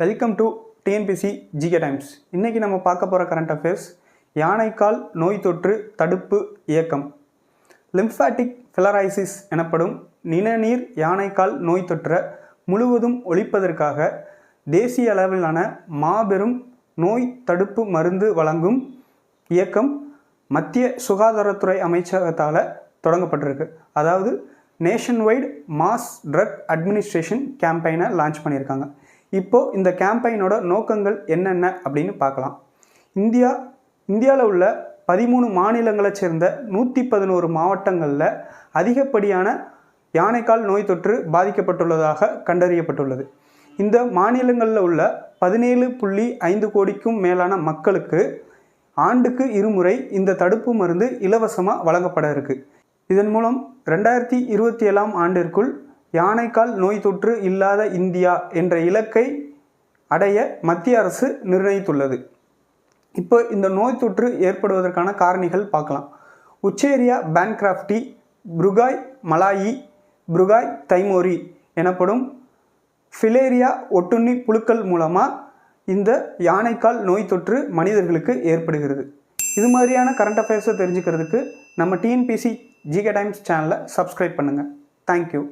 Welcome to TNPSC GK times இன்றைக்கி நம்ம பார்க்க போகிற கரண்ட் அஃபேர்ஸ் யானைக்கால் நோய் தொற்று தடுப்பு இயக்கம். லிம்ஃபாட்டிக் ஃபிலரைசிஸ் எனப்படும் நிணநீர் யானைக்கால் நோய் தொற்றை முழுவதும் ஒழிப்பதற்காக தேசிய அளவிலான மாபெரும் நோய் தடுப்பு மருந்து வழங்கும் இயக்கம் மத்திய சுகாதாரத்துறை அமைச்சகத்தால் தொடங்கப்பட்டிருக்கு. அதாவது nationwide mass drug administration கேம்பெயினை லான்ச் பண்ணியிருக்காங்க. இப்போது இந்த கேம்பெயினோட நோக்கங்கள் என்னென்ன அப்படின்னு பார்க்கலாம். இந்தியா இந்தியாவில் உள்ள பதிமூணு மாநிலங்களை சேர்ந்த நூற்றி பதினோரு மாவட்டங்களில் அதிகப்படியான யானைக்கால் நோய் தொற்று பாதிக்கப்பட்டுள்ளதாக கண்டறியப்பட்டுள்ளது. இந்த மாநிலங்களில் உள்ள பதினேழு புள்ளி ஐந்து கோடிக்கும் மேலான மக்களுக்கு ஆண்டுக்கு இருமுறை இந்த தடுப்பு மருந்து இலவசமாக வழங்கப்பட இருக்கு. இதன் மூலம் ரெண்டாயிரத்தி இருபத்தி ஏழாம் ஆண்டிற்குள் யானைக்கால் நோய் தொற்று இல்லாத இந்தியா என்ற இலக்கை அடைய மத்திய அரசு நிர்ணயித்துள்ளது. இப்போ இந்த நோய் தொற்று ஏற்படுவதற்கான காரணிகள் பார்க்கலாம். உச்சேரியா பேன்கிராஃப்டி புருகாய் மலாயி புருகாய் தைமோரி எனப்படும் ஃபிலேரியா ஒட்டுண்ணி புழுக்கள் மூலமாக இந்த யானைக்கால் நோய் தொற்று மனிதர்களுக்கு ஏற்படுகிறது. இது மாதிரியான கரண்ட் அஃபேர்ஸை தெரிஞ்சுக்கிறதுக்கு நம்ம டிஎன்பிசி ஜிகே டைம்ஸ் சேனலை சப்ஸ்கிரைப் பண்ணுங்கள் தேங்க்யூ